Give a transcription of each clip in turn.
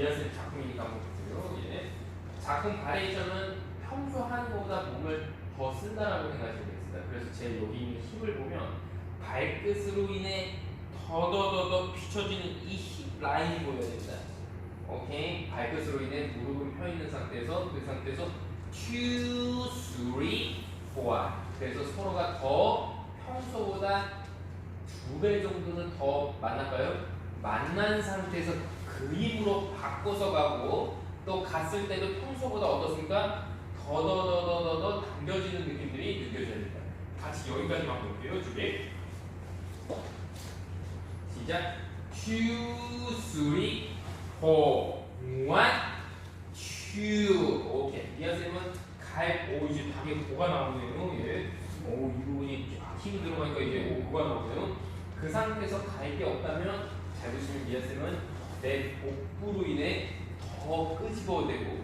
미아쌤 작품이니까 한번 보세요. 예. 작품 바레이션은 평소 하는 것보다 몸을 더 쓴다라고 생각하시면 되겠습니다. 그래서 제 여기 있는 힙을 보면 발끝으로 인해 더더더더 비춰지는 이 힙 라인이 보여야 됩니다. 오케이 발끝으로 인해 무릎은 펴 있는 상태에서 그 상태에서 2, 3, 4 그래서 서로가 더 평소보다 두 배 정도는 더 만날까요? 만난 상태에서 그림으로 바꿔서 가고 또 갔을 때도 평소보다 어떻습니까? 더더더더더 당겨지는 느낌들이 느껴져야 됩니다. 같이 여기까지만 볼게요. 준비. 시작. 2, 3, 4, 1, 2. 오케이. 미아쌤은 갈, 오, 이제 당에 고가 나오네요. 예. 오, 이 부분이 쫙 힘이 들어가니까 이제 오, 고가 나오네요. 그 상태에서 갈게 없다면 잘 보시면 미아쌤은 내 복부로 인해 더 끄집어내고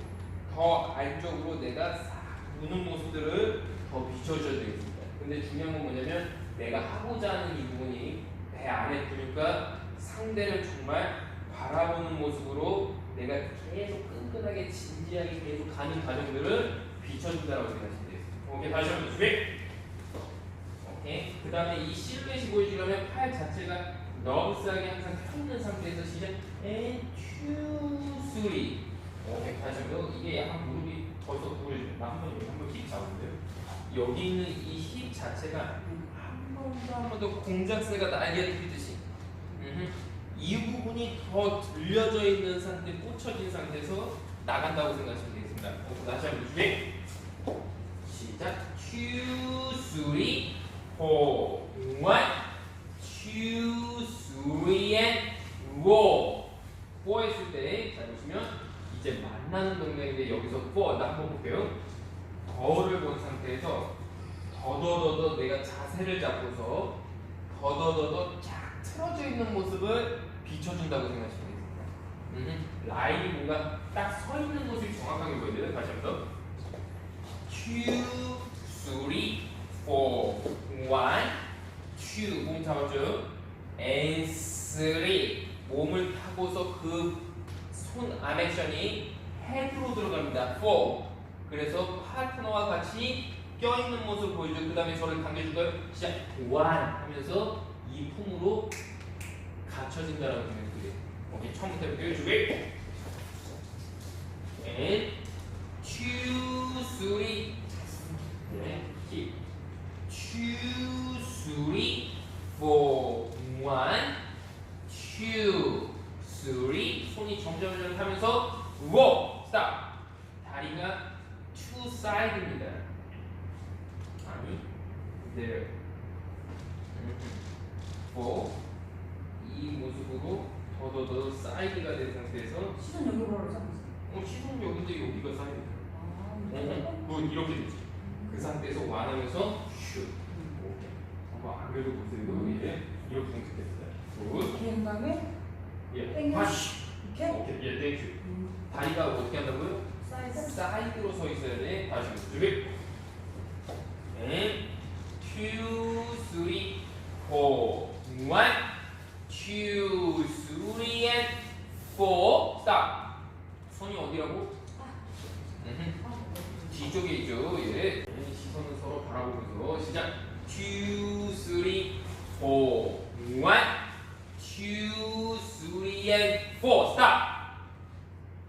더 안쪽으로 내가 싹 무는 모습들을 더 비춰줘야 되겠습니다. 근데 중요한 건 뭐냐면 내가 하고자 하는 이 부분이 내 안에 들니까 상대를 정말 바라보는 모습으로 내가 계속 끈끈하게 진지하게 계속 가는 과정들을 비춰준다고 생각하시면 되겠습니다. 오케이 다시 한번 준비. 오케이. 그 다음에 이 실루엣이 보여주려면 팔 자체가 너브스하게 항상 펴 있는 상태에서 시작. And two, three. 오케이. 다시 한번 이게 약간 무릎이 벌써. 나 한번 한번 힙 잡은데요. 여기 있는 이 힙 자체가 한 번 더한 공작새가 날개를 피듯이 음흠. 이 부분이 더 들려져 있는 상태, 꽂혀진 상태에서 나간다고 생각하시면 되겠습니다. 어, 다시 한번 준비. 시작. two, three, four, one, two, three, and roll. Four 했을 때, 잘 보시면 이제 만나는 동작인데 여기서 four, 나 한번 볼게요. 거울을 본 상태에서 더더더더 내가 자세를 잡고서 더더더더 쫙 틀어져 있는 모습을 비춰준다고 생각하시면 되겠습니다. 음, 라인이 뭔가 딱 서 있는 모습이 정확하게 보여야 돼요. 다시 한번. two, three, four, one, two 몸 잡았죠? and three 몸을 타고서 그손 암액션이 헤드로 들어갑니다. four 그래서 파트너와 같이 껴있는 모습 보여줘요. 그 다음에 저를 당겨줄까요? 시작 one 하면서 이 품으로 갖춰진다라고 생각해요. 오케이 처음부터 해볼게요. 준비 and two, three 네, 힙. two, three, four, one, two, three. 손이 점점점 하면서 워, 스탑. 다리가 two side입니다. 아니, there. four. 이 모습으로 더더더 사이드가 된 상태에서 시선 여기 잡고 있어. 어, 시선 여기인데 여기가 사이드. 아, 어, 뭐 이렇게 되지. 그 상태에서 완하면서 슛. 오케이. 한번 안 그래도 보세요. 예. 이렇게 공격했어요. 굿. 이렇게 한 다음에 예. 땡겨. 다시. 이렇게 오케이. 예, 땡큐. 음, 다리가 어떻게 한다고요? 사이즈 사이드로 서 있어야 돼. 다시 준비. 네. two, three, four, one, two, three, and four. stop. 손이 어디라고? 음흠. 뒤쪽에 있죠. 예. 시선은 서로 바라보면서 시작. 2, 3, 4, 1, 2, 3, and 4. 스탑.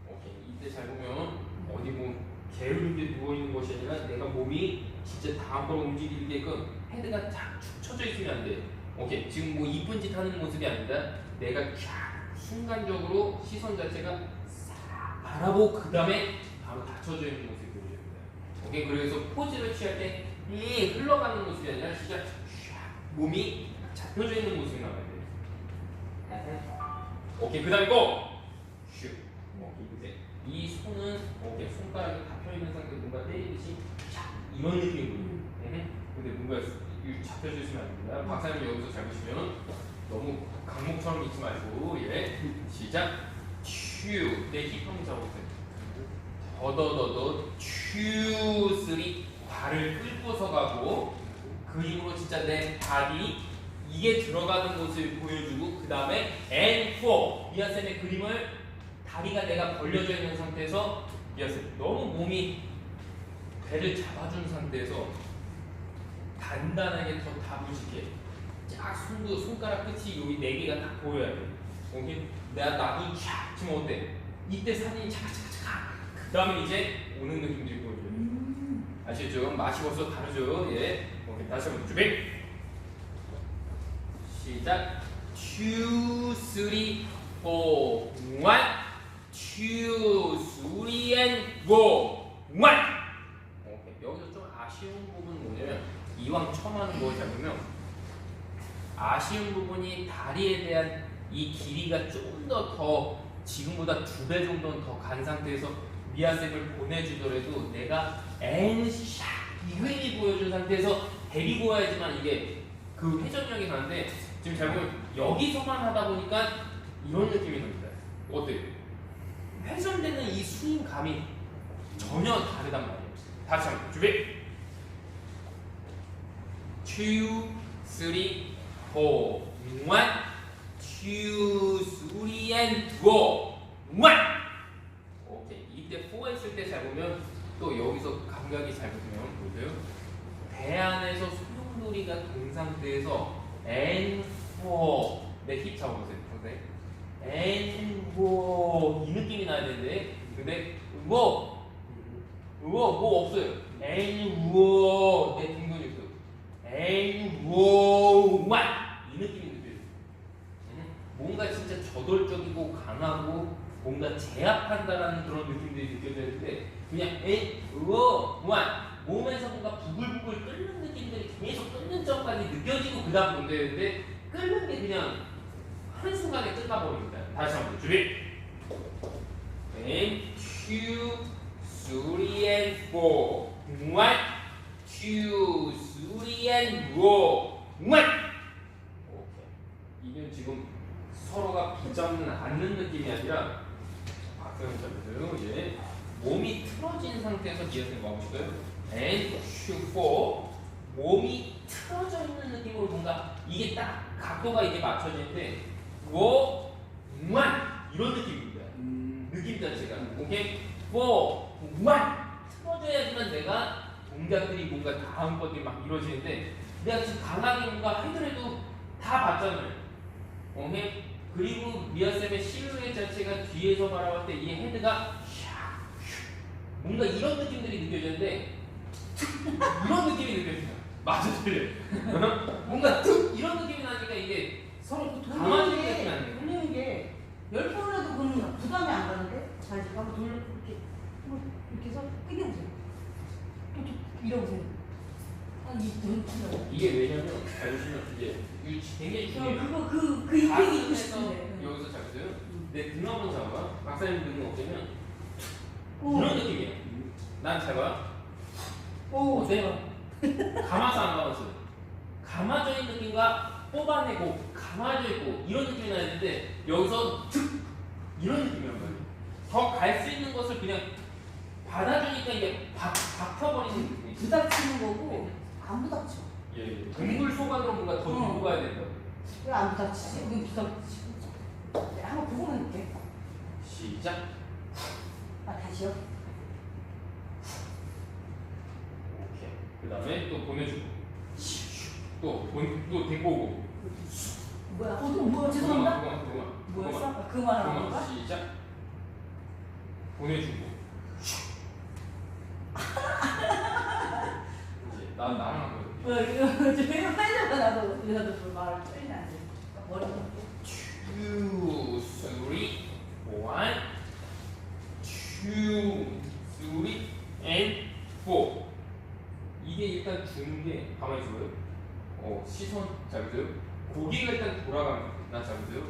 오케이. 이때 잘 보면 어디 뭐 게으르게 누워 있는 것이 아니라 내가 몸이 진짜 다음으로 움직이게끔 헤드가 쫙축 쳐져 있으면 안 돼. 오케이. 지금 뭐 이쁜 짓 하는 모습이 아니라 내가 쫙 순간적으로 시선 자체가 싹 바라보고 그 다음에 바로 닫혀져 있는 모습이 보여줍니다. 오케이. 그래서 포즈를 취할 때 이 흘러가는 모습이 아니라 진짜 샥 몸이 잡혀져 있는 모습이 나와야 돼. 오케이. 그 다음에 고! 슉. 오케이. 그때 이 손은 오케이. 손가락이 닫혀 있는 상태로 뭔가 때리듯이 샥 이런 보여요. 음. 근데 뭔가 이 잡혀져 있으면 안 됩니다. 박사님 여기서 잘 보시면 너무 강목처럼 있지 말고 예 시작 튜내힙 한번 잡아보세요. 더더더더 튜 쓰리 발을 끌고서 가고 그 힘으로 진짜 내 발이 이게 들어가는 모습을 보여주고 그 다음에 N4 미아쌤의 그림을 다리가 내가 벌려져 있는 상태에서 이었어요. 너무 몸이 배를 잡아준 상태에서 단단하게 더 다부지게 쫙 손도 손가락 끝이 여기 네 개가 딱 보여야 돼. 오케이? 내가 나도 쫙 치면 어때? 이때 사진이 차카차카차카. 그 다음에 이제 오는 느낌들이 보여줘요. 음. 아시죠? 마시고서 다르죠. 예. 오케이 다시 한번 준비. 시작. three, and go, one. 오케이 여기서 좀 아쉬운 부분은 뭐냐면 이왕 처음 하는 거 잡으면 아쉬운 부분이 다리에 대한 이 길이가 좀더더 지금보다 두 배 정도는 더 간 상태에서 미아셉을 보내주더라도 내가 엔샤 이근이 보여준 상태에서 데리고 와야지만 이게 그 회전력이 가는데 지금 잘 보면 여기서만 하다 보니까 이런 느낌이 듭니다. 어때요? 회전되는 이 스윙감이 전혀 다르단 말이에요. 다시 한번 준비. two, three, four, one, two, three, and go, one. 오케이. 이때 4 했을 때 잘 보면 또 여기서 감각이 잘 보면 보세요. 배 안에서 소용돌이가 동 상태에서 and 내힙 잡아보세요. 선생님. and four 이 느낌이 나야 되는데 근데 뭐 우와 뭐 없어요. and 내 둥근이 있어요. and 우와 이 느낌이 느껴요. 음, 뭔가 진짜 저돌적이고 강하고 뭔가 제압한다라는 그런 느낌들이 느껴지는데 그냥 에 우와 우와 몸에서 뭔가 부글부글 끓는 느낌들이 계속 끓는 점까지 느껴지고 그 다음 문제인데 끓는 게 그냥 한순간에 끝나버립니다. 다시 한번 준비. And two, three, and four. One, two, three, and go. One. 오케이. 이게 지금 서로가 붙잡는 않는 느낌이 아니라 잡으세요. 예. 몸이 틀어진 상태에서 기어생 와보실까요? And two, four. 몸이 틀어져 있는 느낌으로 뭔가 이게 딱 각도가 이게 맞춰지는데 워, 만 이런 느낌입니다. 느낌 자체가 오케이 포, 만 틀어져야지만 내가 동작들이 뭔가 다음 것들이 막 이루어지는데 내가 지금 강하게 뭔가 하더라도 다 봤잖아요. 오케이 그리고 미아쌤의 실루엣 자체가 뒤에서 바라볼 때 이 헤드가. 뭔가 이런 느낌들이 느껴지는데 이런 느낌이 느껴져요. 맞아 틀려. 뭔가 툭 이런 느낌이 나니까 이게 서로 가만히 있는 느낌이 안 돼요. 돌리는 게 열 번을 해도 그는 부담이 안 가는데 잘 한번 돌려 이렇게 한번 이렇게 해서 당겨보세요. 또또 밀어보세요. 아이 너무 치죠. 이게 왜냐면 잘 보시면 이제 이 굉장히 중요해요. 그거 그그 이펙이 있고 가슴에서 싶은데. 여기서 잡으세요. 내 등 한번 잡아봐. 어때면 오. 이런 느낌이에요. 난 잡아. 오. 어때? 감아서 안 감았어요. 감아져 있는 느낌과 뽑아내고 감아져 있고 이런 느낌이 나야 되는데 여기서 툭 이런 느낌이란 말이에요. 더 갈 수 있는 것을 그냥 받아주니까 이게 박, 박혀버리는 느낌이 있어요. 부닥치는 거고 안 부닥쳐. 예, 예. 동물 소관으로 뭔가 더 어. 들고 가야 된다. 왜안 부닥치지? 여기 부닥치고. 네, 한번 보고만 볼게. 시작. 아 다시요. 오케이. 그 다음에 또 보내주고. 또, 본, 또 데리고 오고. 뭐야? 어, 또 뭐야? 죄송합니다. 그만, 그만, 그만. 뭐였어? 그만. 아, 그만. 건가? 시작. 보내주고. 이제 난 나랑 한 거야. 뭐 이거 제가 빨리 나도 나도 그 말을 빨리 안 돼. 머리 two, three, one, two, three, and four. 이게 일단 주는 게 가만히 있어요. 어 시선 잡으세요. 고기가 일단 돌아가는 나 잡으세요.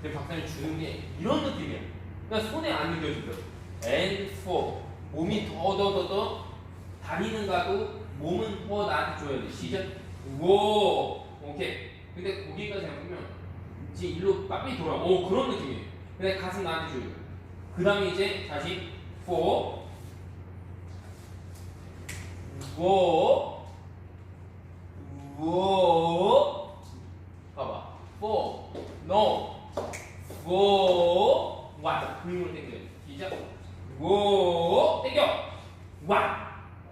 근데 박사님 주는 게 이런 느낌이야. 그러니까 손에 안 느껴지죠. and four 몸이 더더더더 다리는 가도 몸은 더 나한테 줘야 돼. 시작. 오 오케이. 근데 고기가 잡으면 이제 일로 빨리 돌아. 오 그런 느낌이에요. 근데 가슴 나한테 줘요. 그 다음에 이제 다시 4 5 5 4 no 4 원. 그 힘으로 당겨. 시작. 오, 당겨. 원.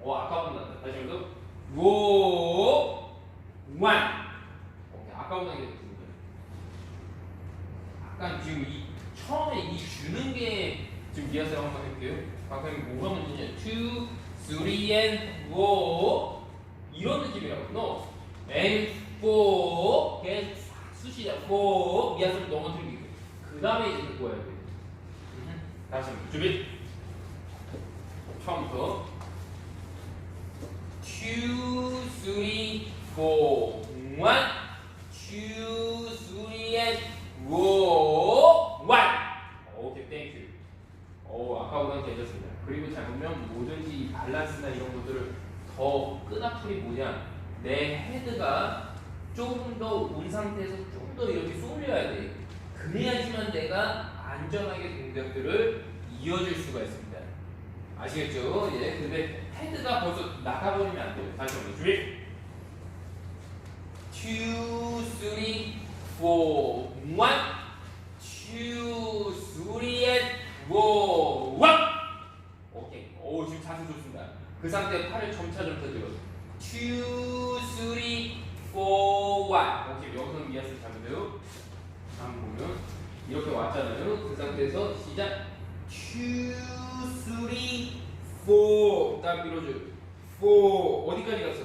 오, 아까보다 낫다. 다시 한번 더. 오, 원. 오케이, 아까보다 당겨. 약간 지금 이 처음에 이 주는 게 지금 리허설 한번 해볼게요. 방금 뭐가 문제냐? two, three, and four 이런 느낌이라고. no, and four 계 쑤시자 꼭 미아스를 넘어뜨리고. 그 다음에 이제 꼬아야 돼 다시 준비. 처음부터. 2, 3, 4, 1 아시겠죠? 예. 근데 헤드가 벌써 나가버리면 안 돼요. 다시 한번 준비. two, three. 오케이. 오 지금 자세 좋습니다. 그 상태 팔을 점차 점차 들어. two, three, four, one. 오케이. 여기서 미아스 잡으세요. 한번 보면 이렇게 왔잖아요. 그 상태에서 시작. two, three, four. 딱 밀어줘. four. 어디까지 갔어?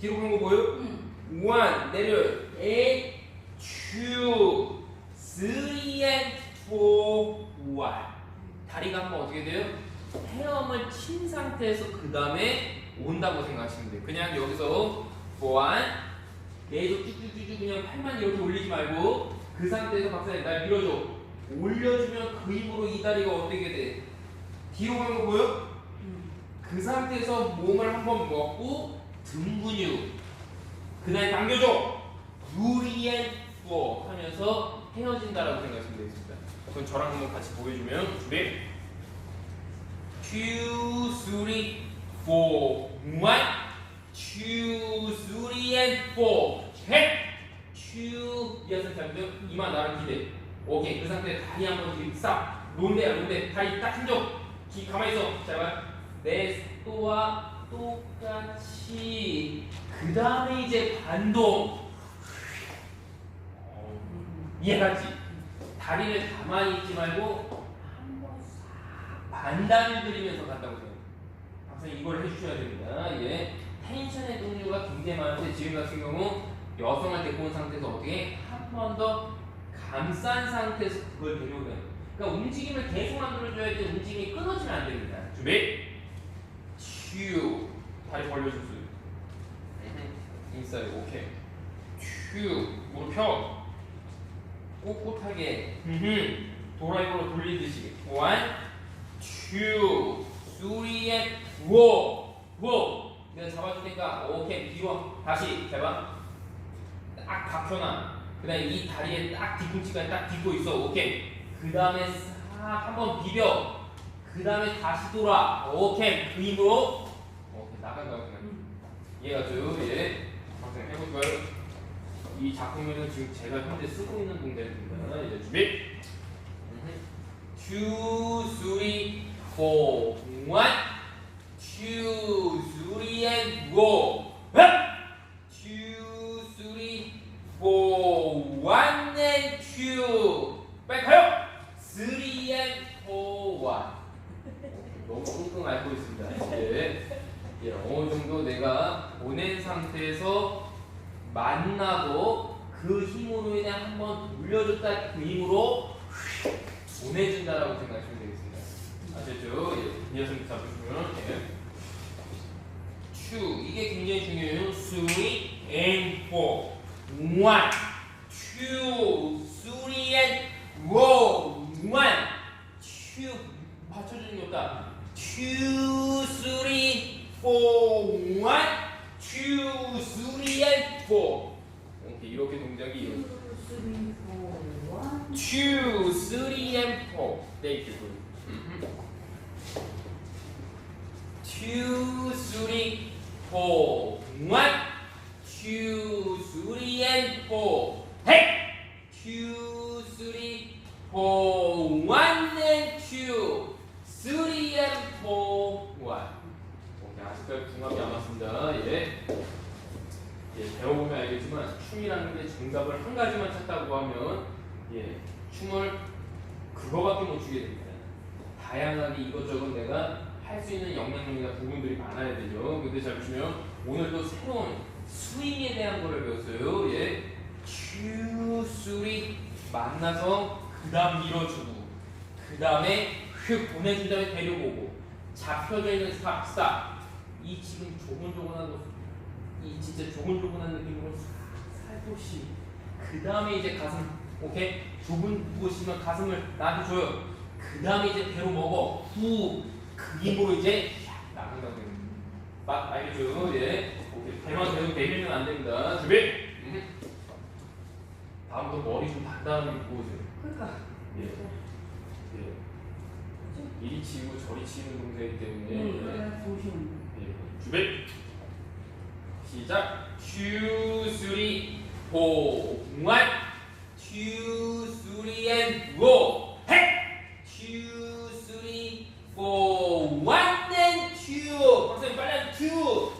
뒤로 간거 보여? 응. one 내려. eight, two, three, and four, one. 다리가 한번 어떻게 돼요? 헤엄을 친 상태에서 그 다음에 온다고 생각하시면 돼요. 그냥 여기서 one 계속 쭉쭉쭉쭉 그냥 팔만 이렇게 올리지 말고 그 상태에서 박사님 날 밀어줘. 올려주면 그 힘으로 이 다리가 어떻게 돼? 간거 보여? 응. 그 상태에서 몸을 한번 먹고 등 근육 그다음에 당겨줘. 유리엔 포 하면서 헤어진다라고 생각하시면 되겠습니다. 그럼 저랑 한번 같이 보여주면 준비. two three four one two and four 셋 two 여섯 잡으면 이마 나랑 기대. 오케이. 그 상태에 다리 한번 뒤로 싹. 론데야 론데 다리 딱 힘줘 기 가만히 있어 잘내 속도와 똑같이 그 다음에 이제 반동 어, 이해가지? 다리를 가만히 있지 말고 한번 싹 반단을 들이면서 간다고 생각해요. 항상 이걸 해주셔야 됩니다. 예. 텐션의 종류가 굉장히 많은데 지금 같은 경우 데리고 온 상태에서 어떻게 한 번 더 감싼 상태에서 그걸 데려오는 그러니까 움직임을 계속 만들어줘야지 움직임이 끊어지면 안 됩니다. 준비. 튜 다리 벌려주세요. 인사이드 오케이. 튜 무릎 펴. 꼿꼿하게 도라이버로 돌리듯이 원, 투, 쓰리, 앤 워, 워. 내가 잡아줄 테니까 오케이 뒤로 다시 잡아. 딱 박혀놔. 그다음에 이 다리에 딱 뒤꿈치가 딱 딛고 있어. 오케이. 그 다음에 싹 한번 비벼. 그 다음에 다시 돌아. 오케이. 그 힘으로. 오케이 나간다고 생각해. 이해가죠? 예. 항상 해볼까요? 이 작품에는 지금 제가 현재 쓰고 있는 동작입니다. 이제 준비. two, three, four, one, two, three, and go. two, three, four, one, and two. 빨리 가요. Three, and four, one. 너무 끙끙 앓고 있습니다. 이제 예, 어느 정도 내가 보낸 상태에서 만나고 그 힘으로 인해 한번 돌려줬다 그 힘으로 보내준다라고 생각하시면 되겠습니다. 아셨죠? 예, 이 녀석 잡으시면 예. two 이게 굉장히 중요해요. three and four, one, two, three and one, two 맞춰주는 게 없다. two, three, four, one, two, three and four. 오케이 이렇게 동작이 이루어져. Two, three, four, one. two, three, and four. Thank you. Mhm. Two, three, four. One, two, three, and four. Hey! Two, two, three and four, one. 오케이, 아직까지 궁합이 안 맞습니다. 예. 예, 배워보면 알겠지만 춤이라는 게 정답을 한 가지만 찾다고 하면 예, 춤을 그거밖에 못 추게 됩니다. 다양하게 이것저것 내가 할 수 있는 영향력이나 부분들이 많아야 되죠. 근데 잘 보시면 오늘 또 새로운 스윙에 대한 거를 배웠어요. 예. 큐, 쓰리 만나서 그 다음 밀어주고 그 다음에 휙 보내준 다음에 데려오고 잡혀져 있는 스탑 이 지금 조곤조곤한 거, 이 진짜 조곤조곤한 느낌으로 살- 살포시. 그 다음에 이제 가슴 오케이? 좁은 곳이면 가슴을 나한테 줘요. 그 다음에 이제 배로 먹어. 후그 힘으로 이제 샥 나간다고 막 알겠죠? 예. 오케이. 배만 계속 내밀면 안 됩니다. 준비? 음. 다음부터 머리 좀 단단하게 오세요 그러니까. 예. 예. 이리 치고 저리 치는 동작이기 때문에 응, 예. 그래, 조심. 예. 준비 시작 2, 3, 4, 1 2, 3 and go 헷 2, 3, 4, 1 and 2 박사님 빨리 2,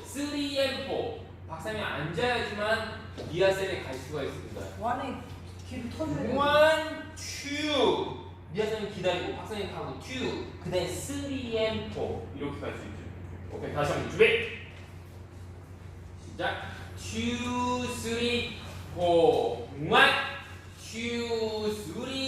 3 and 4 박사님 앉아야지만 미아셀에 갈 수가 있습니다 완에 귀를 터줘야 돼. 2 미아쌤이 기다리고 박사님 하고 2 그다음에 3M 4 이렇게 갈 수 있죠 오케이 다시 한번 준비. 시작. 2 3 4 1 2 3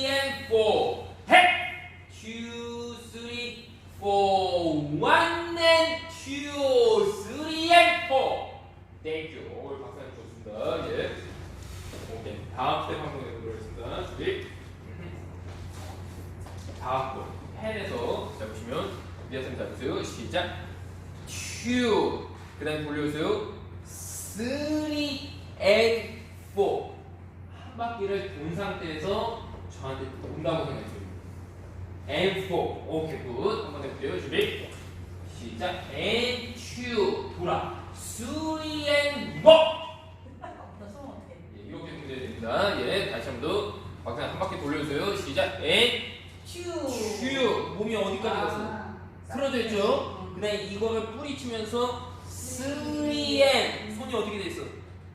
앤. 손이 어떻게 돼 있어?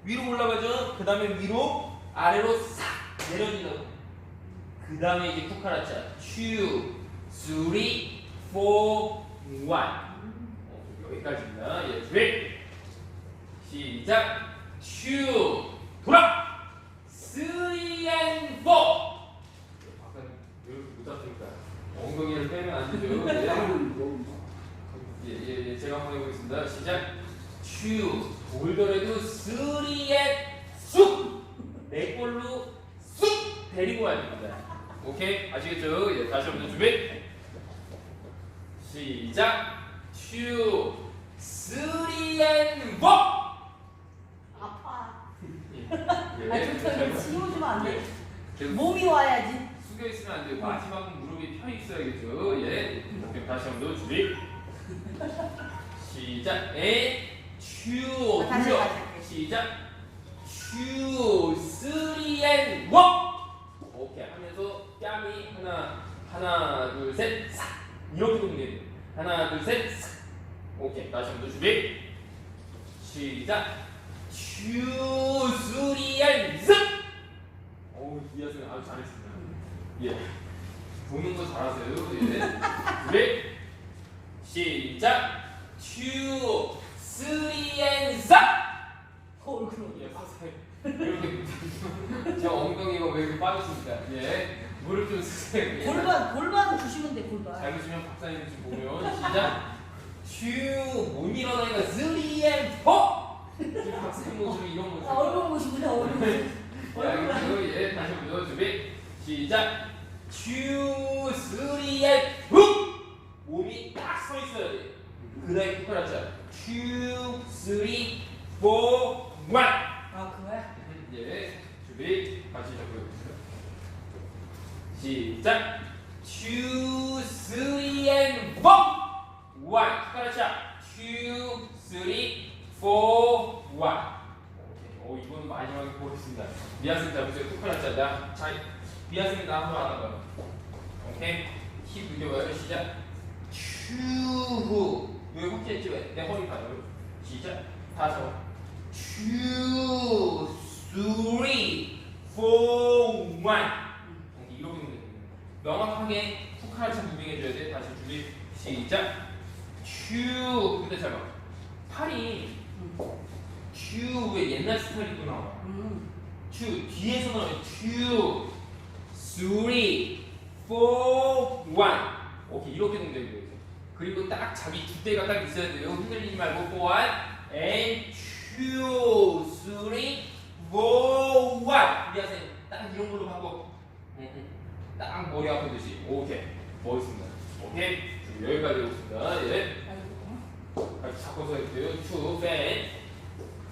위로 올라가죠? 그 다음에 위로, 아래로 싹 내려진다고. 그 다음에 이제 쿠카라차. 큐, 쓰리, 포, 원. 어, 여기까지입니다. 예, 준비. 시작. 큐. 돌아. 쓰리 앤 포. 아까 이렇게 못 잡습니까? 엉덩이를 빼면 안 되죠. 예, 예, 예, 제가 한번 해보겠습니다. 시작. 큐. 돌더라도 쓰리 앤 쑥. 내 걸로 쑥 데리고 와야 됩니다. 오케이? 아시겠죠? 예, 다시 한번 준비. 시작. 큐. 쓰리 앤 포. 아파. 예, 아, 예, 좋다. 잘 이거 씌워주면 안 돼. 계속 몸이 와야지. 숙여 있으면 안 돼요. 마지막은 무릎이 펴 있어야겠죠. 예. 오케이, 다시 한번 더 준비. 시작. 에, 튜. 아, 다시, 돌려. 다시. 시작. 튜, 쓰리 앤 원. 오케이 하면서 뺨이 하나, 하나, 둘, 셋, 싹 이렇게 게 하나, 둘, 셋, 싹. 오케이 다시 한번 더 준비. 시작. 튜, 쓰리 앤 쓱. 어우 이하승 아주 잘했습니다. 예. 보는 거 잘하세요. 예. 준비. 시작. 투, 쓰리 앤 싹. 얼굴로. 예, 박사님. 이렇게 제 엉덩이가 왜 이렇게 빠졌습니까? 예. 무릎 좀 쓰세요. 예. 골반 골반 주시면 돼 골반. 잘 보시면 박사님 지금 보면 시작. 투, 못 일어나니까 쓰리 앤 포. 지금 박사님 모습이 이런 모습. 아, 얼굴 보시구나 얼굴. 예, 알겠어요. 예, 다시 한번 더 준비. 시작. 투, 쓰리, 앤, 훅! 몸이 딱 서 있어야 돼. 그 다음에 쿠카라차. 투, 쓰리, 포, 원. 아 그거야? 예, 준비. 다시 잡고요. 시작. 투, 쓰리, 앤, 포! 원. 쿠카라차. 투, 쓰리, 포, 원. 오케이. 오, 이거는 마지막에 보겠습니다. 미아쌤 잡으세요. 쿠카라차. 나, 자, 미아쌤이 나 한번 하다가. 느껴봐요. 시작. two. 여기 확실했지? 왜? 내 허리 봐요. 시작. 다 잡아. two, three, four, one. 이렇게 되는 명확하게 훅할 참 무빙해줘야 돼. 다시 준비. 시작. two. 근데 잘 봐. 팔이 two 왜 옛날 스타일로 나와? 음. two 뒤에서 나와요. two, three, four, one. 오케이 이렇게 동작이 돼요. 그리고 딱 자기 뒷대가 딱 있어야 돼요. 흔들리지 말고 one and two, three, four, one. 이해하세요? 딱 이런 걸로 하고. 딱 머리 아프듯이 오케이 멋있습니다. 오케이 준비 여기까지 오겠습니다. 예. 같이 잡고서 해주세요. 팬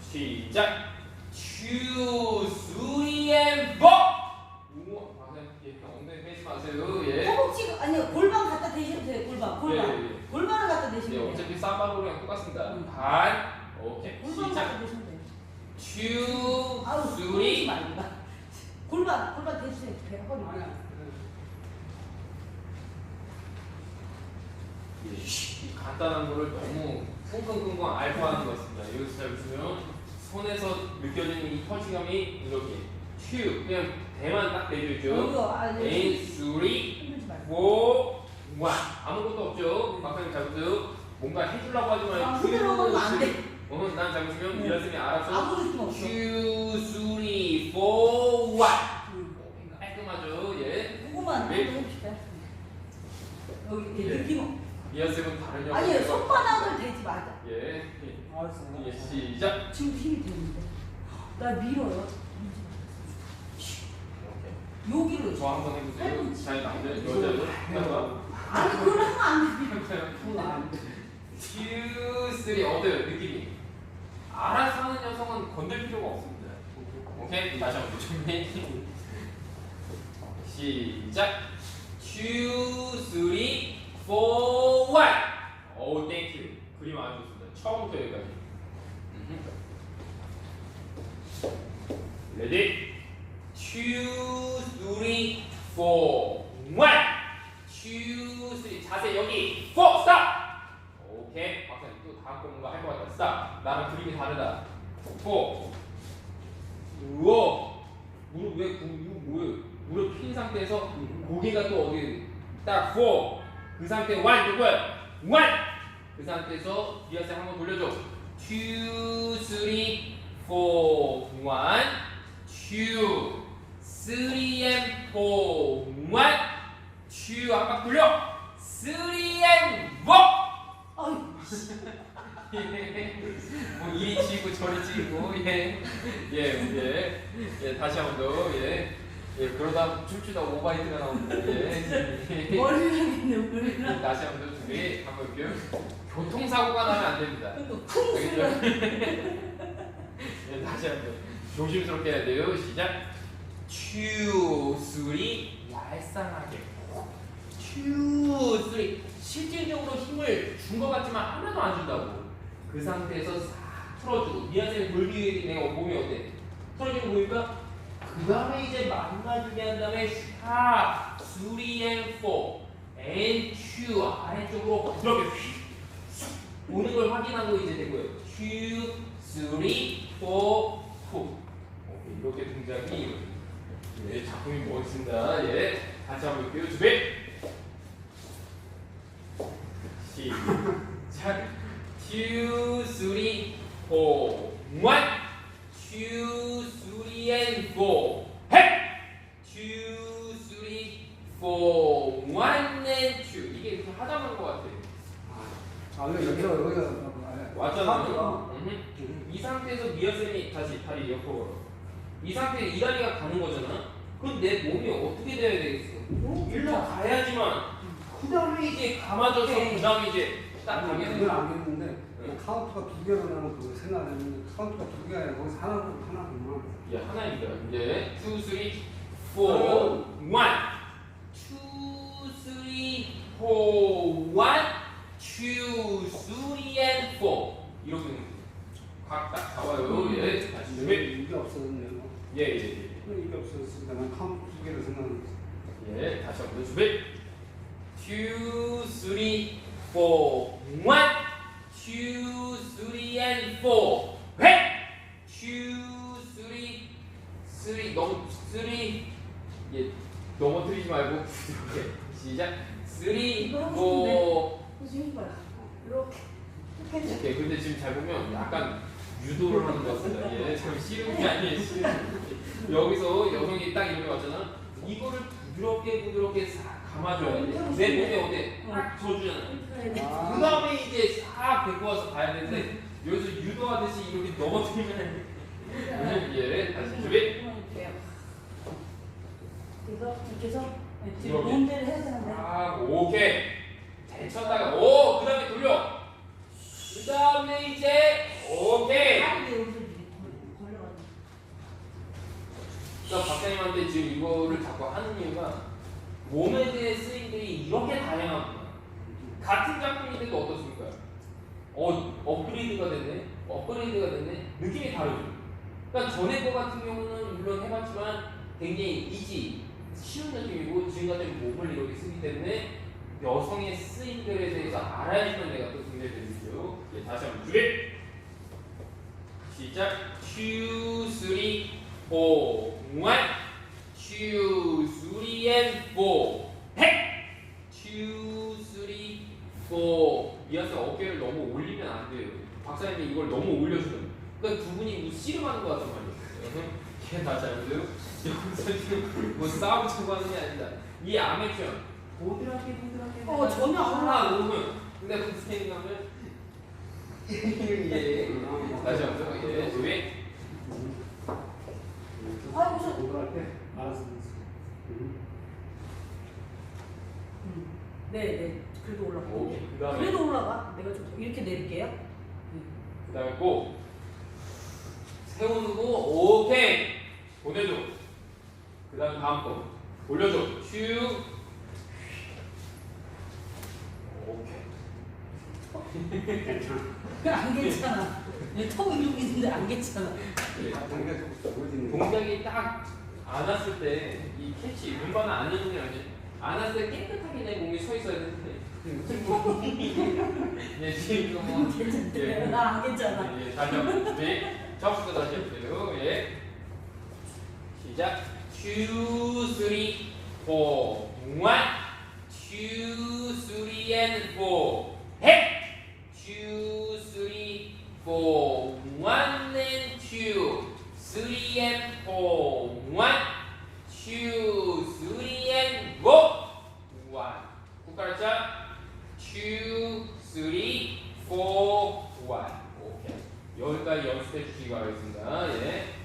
시작. two, three, and four. 우와, 맞아요. 예, 엉덩이 빼지 마세요. 예. 허벅지 아니요 골반 갖다 대셔도 돼요 골반 골반 예, 예, 예. 골반을 갖다 네, 대시면 돼요 어차피 쌈바로랑 똑같습니다. 음. 반, 오케이. 골반 시작. 갖다 대시면 돼요 two, 아우 그러지 three. 말고 골반 골반 대주세요 배 허리 예, 이 간단한 거를 너무 끙끙끙끙 알파하는 것 같습니다. 여기서 잘 보시면 손에서 느껴지는 이 터치감이 이렇게 two, 그냥 대만 딱 힘들지 말고 four, one. 아무것도 없죠. 막상 잡으세요. 뭔가 해주려고 하지 말고 아, 흔들어 놓으면 안 돼. 어, 난 잡으시면 네. 알아서 느낌 없어 two, three, four, one. 음. 깔끔하죠. 예. 네. 해봅시다 여기 예. 느낌 없 미라쌤은 다른 영역. 아니요 손바닥을 대지 마자 예. 알았어. 예, 시작. 지금 힘이 되는데 나 밀어요. 여기로 저 한번 해보세요. 잘 남자 여자요. 해봐. 아니 그러면 안 돼. three 어때요 느낌이? 알아서 하는 여성은 건들 필요가 없습니다. 오케이 다시 한번 준비. 시작. two, three, four, one. 오, 땡큐. 그림 아주 좋습니다. 처음부터 여기까지. 레디. two, three, four, one. two, three. 자세 여기. four, stop. 오케이. 박사님 또 다음 거 뭔가 할 것 같다. stop. 나랑 그림이 다르다. four. 우와. 무릎 왜 구, 이거 뭐예요? 무릎 핀 상태에서 고개가 또 어디 딱 four. 그 상태 one 누구야? one. 그 상태에서 리아쌤 한번 돌려줘. two, three, four, one, two, three and four, one, two 한번 돌려. three and four. 아유 뭐 이리 치고 저리 치고 예예예 예, 예, 다시 한번 더 예. 예 그러다 춤추다 오바이트가 나옵니다 예. 예. 머리랑이 머리랑. 다시 한번 더 준비 한번 볼게요 교통사고가 나면 안 됩니다. 쿵 알겠죠? 예, 다시 한번 조심스럽게 해야 돼요. 시작. three 얄쌍하게. three 실질적으로 힘을 준 것 같지만 하나도 안 준다고. 그 상태에서 싹 풀어주고 미안해 돌기 내가 몸이 어때? 풀어주고 보니까 그 다음에 이제 만나주게 한 다음에 샤 three and four and two 아래쪽으로 부드럽게 휙 오는 걸 확인하고 이제 two, three, four, two. 오케이, 이렇게 동작이. 예, 작품이 멋있습니다. 예, 다시 한번 볼게요. 준비. 시작. two, three, four, one, two, three, and four. 해. two, three, four, one, and two. 이게 이렇게 하자는 것 같아요. 아, 여기 여기서 여기서 왔잖아요. 음. 이 상태에서 미아쌤이 다시 다리 옆으로 걸어. 이 상태에 이 다리가 가는 거잖아. 그럼 내 몸이 어떻게 돼야 되겠어? 일로 가야지만 그 다음에 이제 감아져서 그 다음에 이제 딱 가게 그건 되는 알겠는데 뭐 카운트가 두 개로 나면 그거 생각하는데 카운트가 두 개가 아니라 거기서 하나 하나구만. 예, 하나입니다. 이제 2, 3, 4, 1 2, 3, 4, 1 2, 3, and 4 이렇게. 각딱 잡아요. 예, 다시 준비. 이게 없어졌네요. 예, 예, 예. 이게 없어졌으니까 난 카운트 두 개로 거지. 예, 다시 한번 준비. two, three, four. One, two, three, and four. 회! two, three, three. 너무 three. 예, 넘어뜨리지 말고 부드럽게 시작. three, 이거 하고 four. 이렇게 이렇게. 오케이. 근데 지금 잘 보면 약간 유도를 하는 것 같습니다. 예, 참 싫은 게 아니에요. 게. 여기서 여성이 딱 이렇게 왔잖아. 이거를 부드럽게 부드럽게 싹 감아줘야 돼. 내 몸에 어때? 딱 져주잖아. 그 아, 다음에 이제 싹 데리고 와서 가야 되는데 여기서 유도하듯이 이렇게 넘어뜨리면 예, 다시 준비. 이렇게 해서 이렇게. 몸대를 해야 되는데. 아, 오케이. 대쳤다가 오, 그 다음에 돌려. 그 다음에 이제 오케이. 다리 이렇게 걸-. 그러니까 박사님한테 지금 이거를 자꾸 하는 이유가 몸에 대해 쓰임들이 이렇게 다양하구나. 같은 작품인데도 어떻습니까? 어, 업그레이드가 됐네? 업그레이드가 됐네? 느낌이 다르죠? 그러니까 전에 거 같은 경우는 물론 해봤지만 굉장히 이지, 쉬운 느낌이고 지금 같은 몸을 이렇게 쓰기 때문에 여성의 쓰임들에 대해서 알아야지만 내가 또 굉장히 재밌죠. 예, 다시 한번 준비! 시작! 2, 3, 4, 1, 2, 3, and 4. 헷! 2, 3, 4. 이어서 어깨를 너무 올리면 안 돼요. 박사님이 이걸 너무 올려주는. 그러니까 두 분이 뭐 씨름하는 것 같단 말이에요. 한번요 여기서 지금 뭐 싸움 치고 하는 게 아니다. 이 아메추어. 보드랍게 보드랍게. 어, 전혀 안 올라. 안 오르면. 근데 그 스테이닝 하면 예. 다시 한번 예. 준비. 아이고, 저- 공부할 때 알았어. 음. 네, 네. 그래도 올라가. 오케이. 그 다음에 그래도 올라가. 내가 좀 이렇게 내릴게요. 그 다음에 꼭 세우고 오케이 보내줘 그 다음 다음 거 올려줘 슈 오케이 안 괜찮아. 턱 이러고 있는데 안 괜찮아. 예. 동작이 딱 안았을 때 이 캐치 게 아니지 안았을 때 깨끗하게 내 몸이 서 있어야 되는데 예 지금 뭐 괜찮대. 예. 나안 괜찮아. 예, 다시 한번 준비. 처음부터 다시 해보세요. 예. 시작. 2, 3, 4, 1, 2, 3, and 4. 헷! 2, 3, 4, 1 and 2, 3 and 4, 1, 2, 3 and go. 1. 국가르자 2, 3, 4, 1. 오케이. 여기까지 연습해 주시기 바라겠습니다. 예.